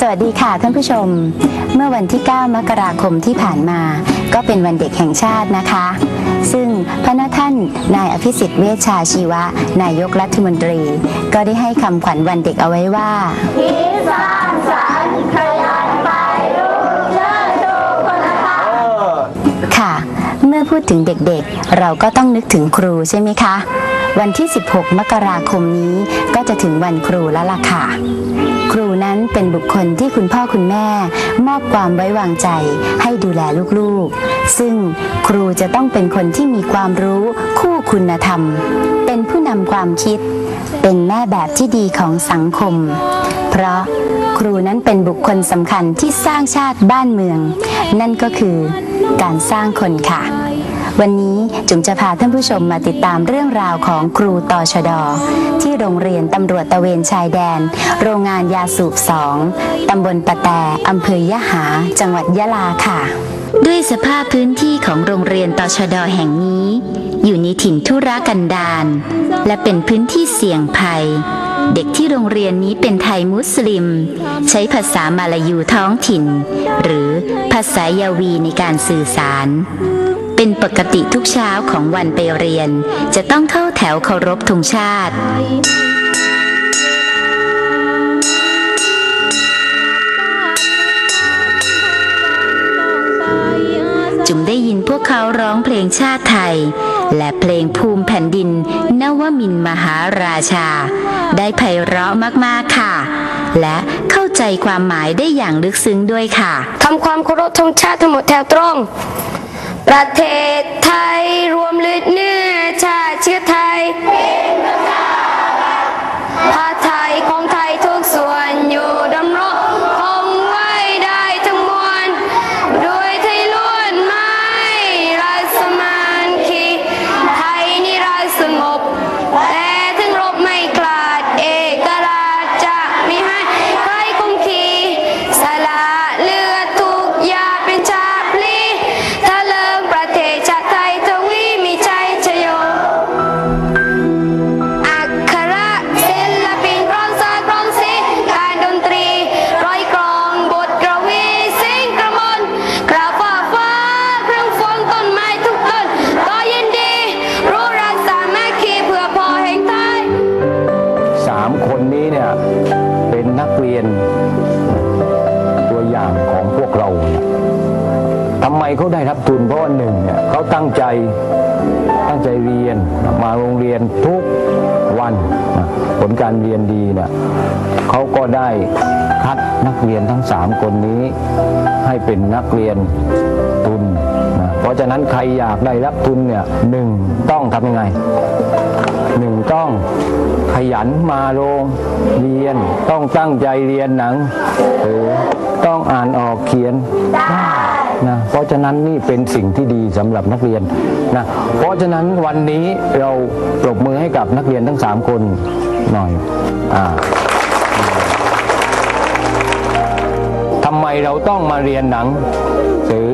สวัสดีค่ะท่านผู้ชม เมื่อวันที่ 9 มกราคมที่ผ่านมา ก็เป็นวันเด็กแห่งชาตินะคะ ซึ่งพระนท่านนายอภิสิทธิ์เวชชาชีวะ นายกรัฐมนตรี ก็ได้ให้คำขวัญวันเด็กเอาไว้ว่าค่ะ เมื่อพูดถึงเด็กๆ เราก็ต้องนึกถึงครูใช่ไหมคะ วันที่ 16 มกราคมนี้ก็จะถึงวันครูแล้วล่ะค่ะ ครูนั้นเป็นบุคคลที่คุณพ่อคุณแม่ มอบความไว้วางใจให้ดูแลลูกๆ ซึ่งครูจะต้องเป็นคนที่มีความรู้คู่คุณธรรม เป็นผู้นำความคิด เป็นแม่แบบที่ดีของสังคม เพราะครูนั้นเป็นบุคคลสำคัญที่สร้างชาติบ้านเมือง นั่นก็คือการสร้างคนค่ะ วันนี้จุ๋มจะพาท่านผู้ชมมาติดตามเรื่องราวของครูตอชดอที่โรงเรียนตำรวจตะเวนชายแดน โรงงานยาสูบสองตำบลปะแตอำเภอยะหา จังหวัดยะลาค่ะ ด้วยสภาพพื้นที่ของโรงเรียนตชดแห่งนี้ อยู่ในถิ่นทุรกันดารและเป็นพื้นที่เสี่ยงภัย เด็กที่โรงเรียนนี้เป็นไทยมุสลิม ใช้ภาษามาลายูท้องถิ่น หรือภาษายาวีในการสื่อสาร เป็นปกติทุกเช้าของวันไปเรียน จะต้องเข้าแถวเคารพธงชาติจุ๋มได้ยินพวกเขาร้องเพลงชาติไทย และเพลงภูมิแผ่นดินนวมินมหาราชา ได้ไพเราะมากๆค่ะ และเข้าใจความหมายได้อย่างลึกซึ้งด้วยค่ะทำความเคารพธงชาติทั้งหมดแถวตรง ประเทศไทยรวมลึกเนื้อชาติเชื้อไทย 3 คนนี้เนี่ยเป็นนักเรียนตัวอย่างของพวกเราเนี่ยทำไมเขาได้รับทุนเพราะหนึ่งเนี่ยเขาตั้งใจตั้งใจเรียนมาโรงเรียนทุกวันผลการเรียนดีเนี่ยเขาก็ได้คัดนักเรียนทั้งสามคนนี้ ให้เป็นนักเรียนทุนเพราะฉะนั้นใครอยากได้รับทุนเนี่ยหนึ่งต้องทำยังไง หนึ่งต้องขยันมาโรงเรียน ต้องตั้งใจเรียนหนังหรือต้องอ่านออกเขียนนะเพราะฉะนั้นนี่เป็นสิ่งที่ดีสำหรับนักเรียนนะเพราะฉะนั้นวันนี้เราปรบมือให้กับนักเรียนทั้งสามคนหน่อยอ่าทำไมเราต้องมาเรียนหนังสือเพราะ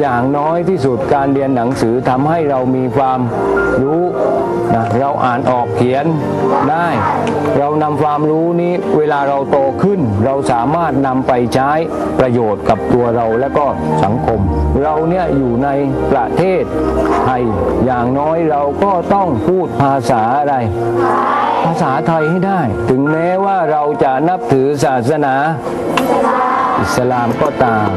อย่างน้อยที่สุดการเรียนหนังสือทำให้เรามีความรู้นะเราอ่านออกเขียนได้ เรานำความรู้นี้เวลาเราโตขึ้น เราสามารถนำไปใช้ประโยชน์กับตัวเราและก็สังคม เราเนี่ยอยู่ในประเทศไทย อย่างน้อยเราก็ต้องพูดภาษาอะไร ภาษาไทยให้ได้ ถึงแม้ว่าเราจะนับถือศาสนา อิสลามก็ตาม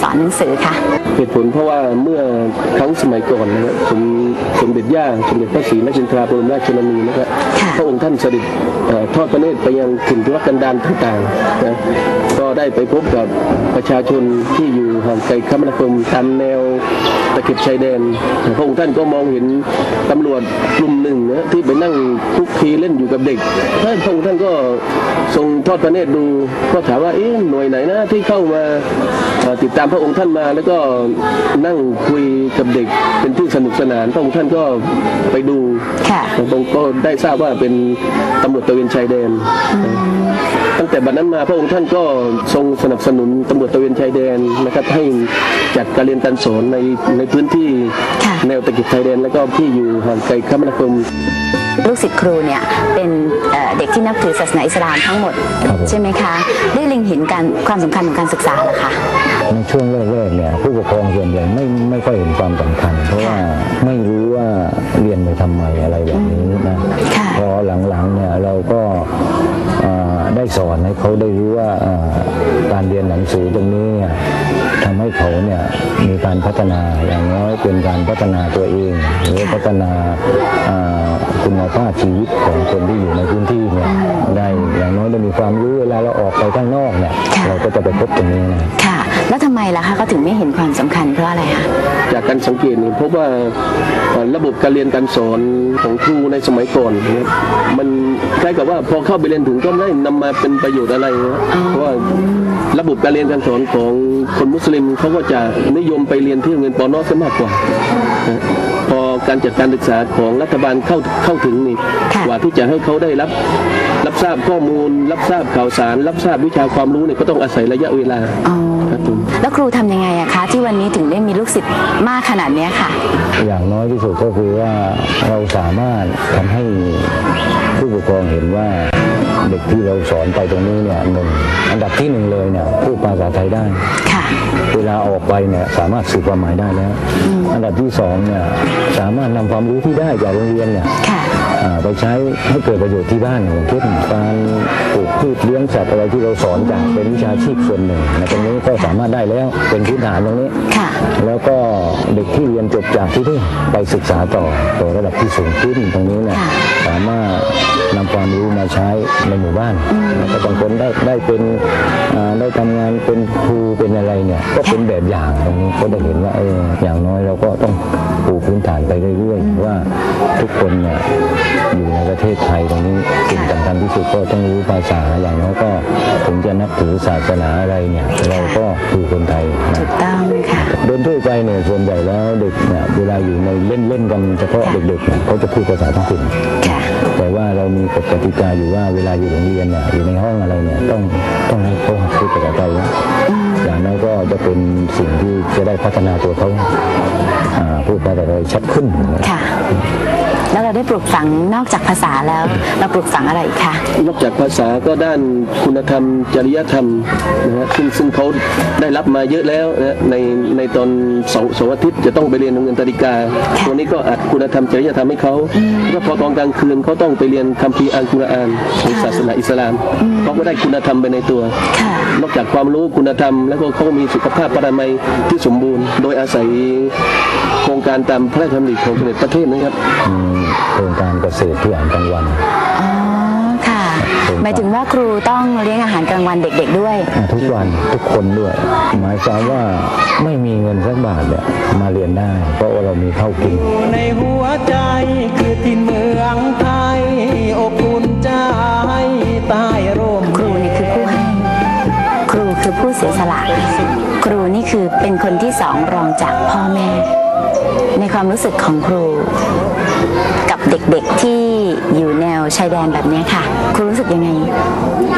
สอนหนังสือคะเหตุผลเพราะว่าเมื่อครั้งสมัยก่อนนะครับสมสมเด็จย่าสมเด็จพระศรีนครินทราบรมราชชนนีนะครับค่ะพระองค์ท่านเสด็จเอ่อทอดพระเนตรไปยังถิ่นทุรกันดารต่างๆนะก็ได้ไปพบกับประชาชนที่อยู่ห่างไกลคมนาคมตามแนว ตะเข็บชายแดนพระองค์ท่านก็มองเห็นตำรวจกลุ่มหนึ่งนะที่ไปนั่งคุกคีเล่นอยู่กับเด็กท่านพระองค์ท่านก็ทรงทอดพระเนตรดูก็ถามว่าเอ๊ะหน่วยไหนนะที่เข้ามาเอ่อติดตามพระองค์ท่านมา แล้วก็นั่งคุยกับเด็กเป็นที่สนุกสนานพระองค์ท่านก็ไปดูค่ะผมก็ได้ทราบว่าเป็นตำรวจตระเวนชายแดน ตั้งแต่บัดนั้นมาพระองค์ท่านก็ทรงสนับสนุนตำรวจตระเวนชายแดนนะครับให้จัดการเรียนการสอนในในพื้นที่ค่ะแนวตะกิดชายแดนแล้วก็ที่อยู่ห่างไกลคมนาคมลูกศิษย์ครูเนี่ยเป็นเอ่อเด็กที่นับถือศาสนาอิสลามทั้งหมดครับผมใช่ไหมคะ ได้เล็งเห็นการความสำคัญของการศึกษาเหรอคะในช่วงแรกๆเนี่ยผู้ปกครองส่วนใหญ่ไม่ไม่ค่อยเห็นความสำคัญ เพราะว่าไม่รู้ว่าเรียนไปทำไมอะไรแบบนี้นะค่ะพอหลังๆเนี่ยเราก็เอ่อได้ สอนให้เขาได้รู้ว่าเอ่อการเรียนหนังสือตรงนี้เนี่ยทำให้เขาเนี่ยมีการพัฒนาอย่างน้อยเป็นการพัฒนาตัวเอง หรือพัฒนาเอ่อคุณภาพชีวิตของคนที่อยู่ในพื้นที่เนี่ยได้อย่างน้อยได้มีความรู้เวลาเราออกไปข้างนอกเนี่ยค่ะเราก็จะไปพบตรงนี้นะค่ะ แล้วทำไมล่ะคะเขาถึงไม่เห็นความสำคัญเพราะอะไรคะจากการสังเกตนี่พบว่าเอ่อระบบการเรียนการสอนของครูในสมัยก่อนเนี่ยมันคล้ายกับว่าพอเข้าไปเรียนถึงก็ไม่ได้นำมาเป็นประโยชน์อะไรนะเพราะว่าระบบการเรียนการสอนของคนมุสลิมเขาก็จะนิยมไปเรียนที่โรงเรียนปอนอซะมากกว่านะพอการจัดการศึกษาของรัฐบาลเข้าเข้าถึงนี่ค่ะกว่าที่จะให้เขาได้รับ รับทราบข้อมูล รับทราบข่าวสาร รับทราบวิชาความรู้เนี่ยก็ต้องอาศัยระยะเวลาอ๋อ ครับผมแล้วครูทำยังไงอะคะ ที่วันนี้ถึงได้มีลูกศิษย์มากขนาดเนี้ยค่ะ อย่างน้อยที่สุดก็คือว่าเราสามารถทำให้ผู้ปกครองเห็นว่าเด็กที่เราสอนไปตรงนี้เนี่ยหนึ่งอันดับที่หนึ่งเลยเนี่ยพูดภาษาไทยได้ ค่ะ เวลาออกไปเนี่ยสามารถสื่อความหมายได้แล้ว อันดับที่สองเนี่ยสามารถนำความรู้ที่ได้จากโรงเรียนเนี่ย ค่ะ อ่าไปใช้ให้เกิดประโยชน์ที่บ้านอย่างเช่นการปลูก พืชเลี้ยงสัตว์อะไรที่เราสอนจากเป็นวิชาชีพส่วนหนึ่งนะตรงนี้ก็สามารถได้แล้วเป็นพื้นฐานตรงนี้ค่ะแล้วก็เด็กที่เรียนจบจากที่นี่ไปศึกษาต่อต่อระดับที่สูงขึ้นตรงนี้เนี่ยค่ะสามารถนำความรู้มาใช้ในหมู่บ้านแล้วก็บางคนได้ได้เป็นอ่าได้ทำงานเป็นครูเป็นอะไรเนี่ยก็เป็นแบบอย่างตรงนี้ก็ได้เห็นว่าเอออย่างน้อยเราก็ต้องปูพื้นฐานไปเรื่อยๆว่าทุกคนเนี่ยอยู่ในประเทศไทยตรงนี้สิ่งสำคัญที่สุดก็ต้องรู้ภาษาอย่างน้อยก็ถึงจะนับถือศาสนาอะไรเนี่ยเราก็คือคนไทยนะถูกต้องค่ะโดยทั่วไปเนี่ยส่วนใหญ่แล้วเด็กเนี่ยเวลาอยู่ในเล่นเล่นๆกันเฉพาะค่ะเด็กๆเนี่ยเขาจะพูดภาษาท้องถิ่นค่ะแต่ว่าเรามีกฎกติกาอยู่ว่าเวลาอยู่โรงเรียนเนี่ยอยู่ในห้องอะไรเนี่ยต้องต้องให้เขาหัดพูดภาษาไทยนะอย่างนั้นก็จะเป็นสิ่งที่จะได้พัฒนาตัวเขาอ่าพูดภาษาไทยชัดขึ้นค่ะ แล้วเราได้ปลูกฝังนอกจากภาษาแล้ว เราปลูกฝังอะไรอีกคะนอกจากภาษาก็ด้านคุณธรรม จริยธรรมนะฮะซึ่งซึ่งเขาได้รับมาเยอะแล้วนะในในตอนเสาร์เสาร์อาทิตย์จะต้องไปเรียนโรงเรียนตาริกาตัวนี้ก็อัดคุณธรรมจริยธรรมให้เขาแล้วพอตอนกลางคืนเขาต้องไปเรียนคัมภีร์อัลกุรอานของศาสนาอิสลามเขาก็ได้คุณธรรมไปในตัวค่ะนอกจากความรู้คุณธรรม แล้วก็เขาก็มีสุขภาพปรมัยที่สมบูรณ์ โดยอาศัยโครงการตามพระราชดำริของสมเด็จพระเทพนะครับมีโครงการเกษตรที่อ่านกลางวันอ๋อค่ะ หมายถึงว่าครูต้องเลี้ยงอาหารกลางวันเด็กๆด้วยอ่าทุกวันทุกคนด้วย หมายความว่าไม่มีเงินสักบาทเนี่ยมาเรียนได้ เพราะว่าเรามีข้าวกินในหัวใจคือที่เมืองไทยอบอุ่นใจใต้ร่มครูนี่คือผู้ให้ครูคือผู้เสียสละครูนี่คือเป็นคนที่สองรองจากพ่อแม่ ในความรู้สึกของครู กับเด็กๆที่อยู่แนวชายแดนแบบนี้ค่ะ ครูรู้สึกยังไง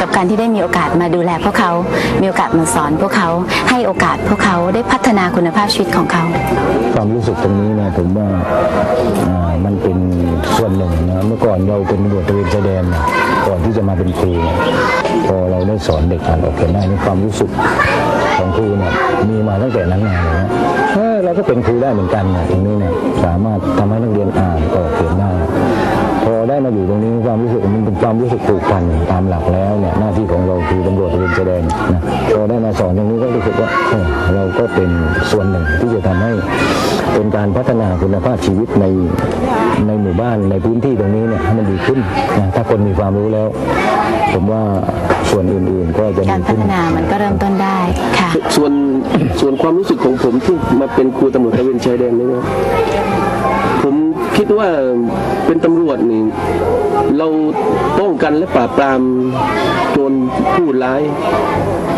กับการที่ได้มีโอกาสมาดูแลพวกเขา มีโอกาสมาสอนพวกเขา ให้โอกาสพวกเขาได้พัฒนาคุณภาพชีวิตของเขา ความรู้สึกตรงนี้นี่ยผมว่ามันเป็นส่วนหนึ่งนะเมื่อก่อนเราเป็นตำรวจตระเวนชายแดนนะก่อนที่จะมาเป็นครูพอเราได้สอนเด็กอ่านออกเขียนได้นความรู้สึกของครูเนี่ยมีมาตั้งแต่นั้นมาเลยนะ ก็เป็นครูได้เหมือนกันนะตรงนี้เนี่ยสามารถทำให้นักเรียนอ่านออเขียนได้พอได้มาอยู่ตรงนี้ความรู้สึกมันเป็นความรู้สึกผูกพันตามหลักแล้วเนี่ยหน้าที่ของเราคือดำ มาสอนตรงนี้ก็รู้สึกว่าเราก็เป็นส่วนหนึ่งที่จะทำให้เป็นการพัฒนาคุณภาพชีวิตในในหมู่บ้านในพื้นที่ตรงนี้เนี่ยให้มันดีขึ้นนะถ้าคนมีความรู้แล้ว ผมว่าส่วนอื่นๆก็จะการพัฒนามันก็เริ่มต้นได้ค่ะส่วนส่วนความรู้สึกของผมที่มาเป็นครูตำรวจตะเวนชายแดนนี่นะ คิดว่าเป็นตำรวจนี่เราป้องกันและปราบปรามโจรผู้ร้าย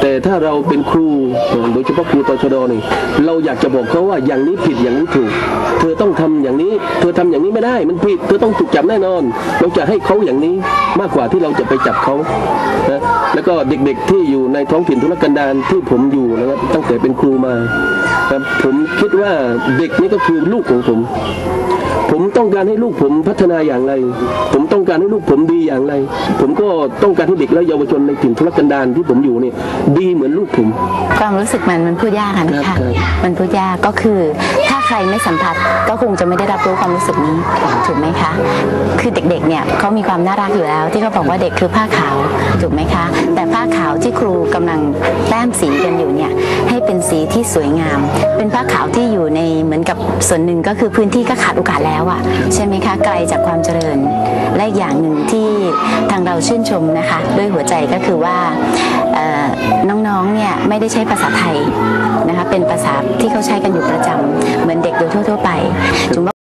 แต่ถ้าเราเป็นครูโดยเฉพาะครูตชดนี่เราอยากจะบอกเขาว่าอย่างนี้ผิดอย่างนี้ถูก เธอต้องทำอย่างนี้ เธอทำอย่างนี้ไม่ได้ มันผิด เธอต้องถูกจับแน่นอน เราจะให้เขาอย่างนี้มากกว่าที่เราจะไปจับเขานะแล้วก็เด็กๆที่อยู่ในท้องถิ่นทุรกันดารที่ผมอยู่นะครับตั้งแต่เป็นครูมาครับผมคิดว่าเด็กนี่ก็คือลูกของผม ผมต้องการให้ลูกผมพัฒนาอย่างไร ผมต้องการให้ลูกผมดีอย่างไร ผมก็ต้องการให้เด็กและเยาวชนในถิ่นทุรกันดารที่ผมอยู่เนี่ยดีเหมือนลูกผม ความรู้สึกมันมันพูดยากอะนะครัคะบครับมันพูดยากก็คือ ถ้าใครไม่สัมผัสก็คงจะไม่ได้รับรู้ความรู้สึกนี้ถูกไหมคะ คือเด็กๆเนี่ยเขามีความน่ารักอยู่แล้ว ที่เขาบอกว่าเด็กคือผ้าขาวถูกไหมคะ แต่ผ้าขาวที่ครูกำลังแต้มสีกันอยู่เนี่ยให้เป็นสี ที่สวยงาม เป็นผ้าขาวที่อยู่ในเหมือนกับส่วนหนึ่งก็คือพื้นที่ก็ขาดโอกาสแล้วอะใช่ไหมคะไกลจากความเจริญ และอย่างหนึ่งที่ทางเราชื่นชมนะคะ ด้วยหัวใจก็คือว่าน้องๆเนี่ยไม่ได้ใช้ภาษาไทยนะคะเป็นภาษาที่เขาใช้กันอยู่ประจำเหมือนเด็กโดยทั่ว ๆ ไปจุ๋มว่า